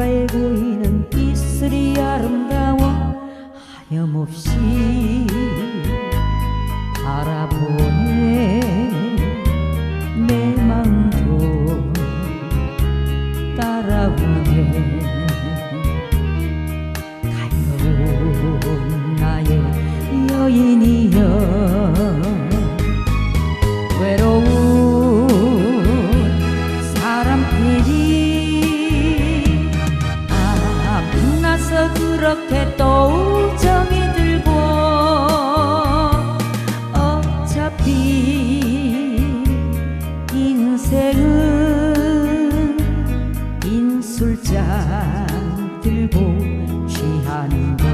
귓가에 보이는 이슬이 아름다워 하염없이 바라보네. 내 맘도 따라오네. 가여운 나의 여인이여 외로운 사람들이 그렇게 또 정이 들고 어차피 인생은 인술잔 들고 취하는 것.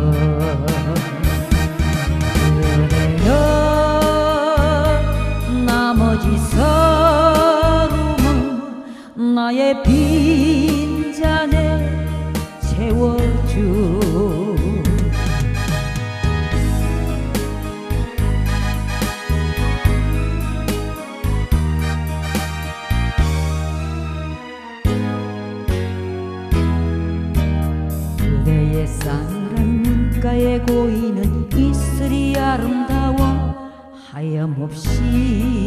나의 빈잔에 싸늘한 눈가에 고이는 이슬이 아름다워 하염없이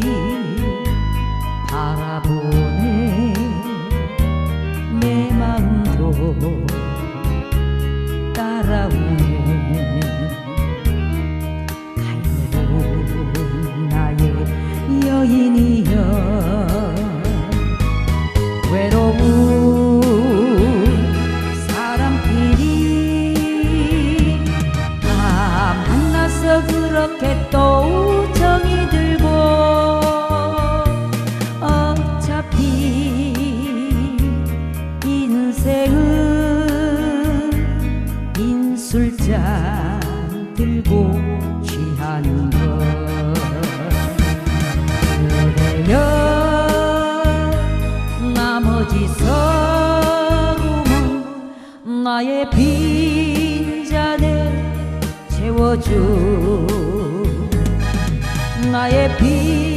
인생은 인술잔 들고 취하는 것. 그래요 나머지 서름은 나의 빈잔에 채워줘 나의 빈